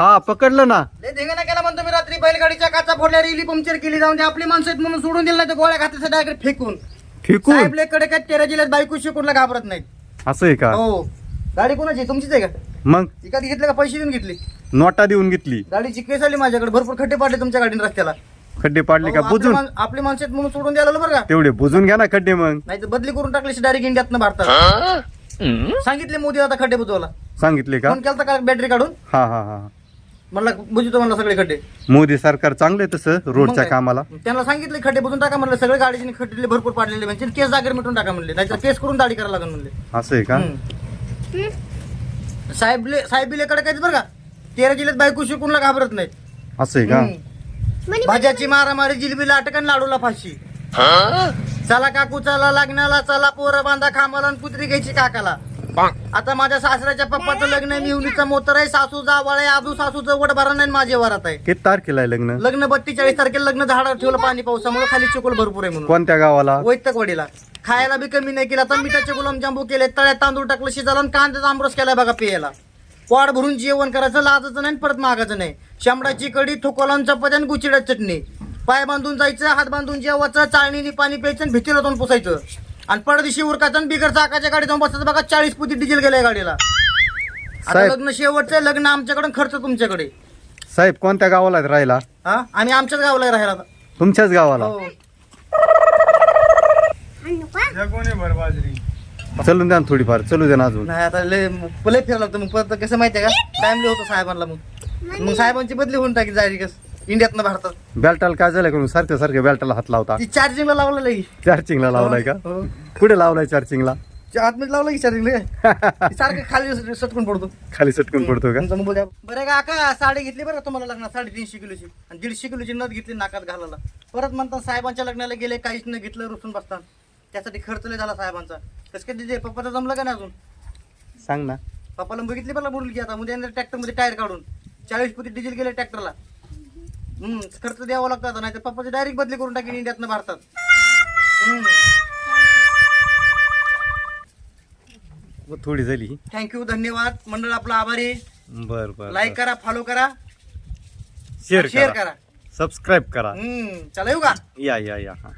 हा पकडलं ना. लय धिंगाणा केला म्हणतो मी रात्री बैलगाडीच्या काचा फोडल्या रेली पंक्चर केली जाऊन आपली माणसं आहेत म्हणून सोडून दिलं नाही तर गोळ्या खात्याचं डायरेक्ट फेकून. फेकून? साहेब लयकडे काय तेरा जिल्ह्यात बायको शिकूनला घाबरत नाहीत. असं आहे का? हो. गाडी कोणाची? तुमचीच आहे का? मग? एखादी घेतली का? पैसे देऊन घेतली. नोटा देऊन घेतली. गाडीची केस आली माझ्याकडे भरपूर खड्डे पाडले तुमच्या गाडीने रस्त्याला. खड्डे पाडले का? हो, आपली बुजून? माण- आपली माणसं आहेत म्हणून सोडून द्यायला बरं का? तेवढे बुजून घ्या ना खड्डे मग. नाही तर बदली करून टाकली डायरेक्ट इंडियात भारतात. सांगितले मोदी आता खड्डे बुजवायला. सांगितले का? फोन केला का बॅटरी काढून? हा हा हा. म्हणला बुजतो म्हणला सगळे खड्डे. मोदी सरकार चांगलं आहे तसं रोडच्या काय? कामाला. त्यांना सांगितले खड्डे बुजून टाका म्हणलं सगळे गाडीचे खड्डे भरपूर पाडलेले म्हणजे केस जागेवर मिटून टाका म्हणले नाहीतर केस करून दाढी करायला लागेल म्हणले. असं आहे का? हम्म. साहेबले साहेबिलेकडे काय बरं का. तेरा जिल्ह्यात बायको शिकूनला घाबरत नाहीत. असं आहे का? हम्म. भाज्याची मारामारी जिलबीला अटक आणि लाडूला फाशी. चला काकू चला लग्नाला चला पोरं बांधा खामाला आणि कुत्री घ्यायची काकाला. आता माझ्या सासऱ्याच्या पप्पाचं लग्न आहे मोतर आहे सासू जावळ आहे आजू सासूचं वड भरण आणि माझे वरात आहे. किती तारखेला आहे लग्न? लग्न बत्तेचाळीस तारखेला लग्न झाडावर ठेवलं पाणी पावसामुळे खाली चिकोल भरपूर आहे म्हणून. कोणत्या गावाला? वैतकवाडीला. खायला बी कमी नाही केला तर मिठाचे गुलाबजांबू केले तळ्यात तांदूळ टाकलं शिजाला आणि कांद्याचा आमरस केलाय बघा पियाला. पोट भरून जेवण करायचं लाजाचं नाही आणि परत मागायचं नाही. शांबडाची कडी थोकोला चपाती आणि गुचिड्यात चटणी. पाय बांधून जायचं हात बांधून जेवायचं चाळणीने पाणी प्यायचं आणि भीतीला तोंड पुसायचं. आणि पडदिशी उरकायचं आणि बिगर चाकाच्या गाडी जाऊन बसायचं बघा चाळीस पुती डिझेल गेल्या गाडीला. आता साहेब. लग्न शेवटचं लग्न आमच्याकडे आणि खर्च तुमच्याकडे. साहेब कोणत्या गावाला आहेत राहिला? हा? आम्ही आमच्याच गावाला राहायला आता. तुमच्याच गावाला? हो. चलून द्या ना थोडीफार चलू द्या ना अजून. नाही आता लय लय फिरायला लागतं मग. परत कसं माहितीये का? टाइमली होतो साहेबांना मग. मग साहेबांची बदली होऊन टाकी जायची कस. इंडियातनं भारतात. बेल्टाला काय झालं करून सारख्या सारख्या बेल्टाला हात लावता. ती चार्जिंगला लावलं लई चार्जिंगला लावलाय का? हो. कुठे लावलाय चार्जिंगला आतमध्ये लावलं की चार्जिंगला सारखं खाली सटकून पडतो. खाली सटकून पडतो का? तुमचा मोबाईल द्या. बरं का का साडी घेतली बरं का तुम्हाला लग्नात? साडेतीनशे किलोची. आणि दीडशे किलोची नथ घेतली नाकात घालायला. परत म्हणतात साहेबांच्या लग्नाला गेले काहीच न घेतलं रुसून बसतात. त्यासाठी खर्च लय झाला साहेबांचा. कसं काय दिजे पप्पाचं जमलं का नाही अजून? सांग ना. पप्पाला बघितली बुडली की आता? उद्या ट्रॅक्टरमध्ये टायर काढून. चाळीस फुटी डिझेल गेले ट्रॅक्टरला हम्म खर्च द्यावा लागतो आता नाही तर पप्पाची डायरेक्ट बदली करून टाकेन इंडियातनं भारतात. थोडी झाली. थँक्यू धन्यवाद. मंडळ आपला आभारी. बर बर लाईक करा फॉलो करा. शेअर शेअर करा. करा. सबस्क्राईब करा. हम्म चला येऊ का? या या या हा.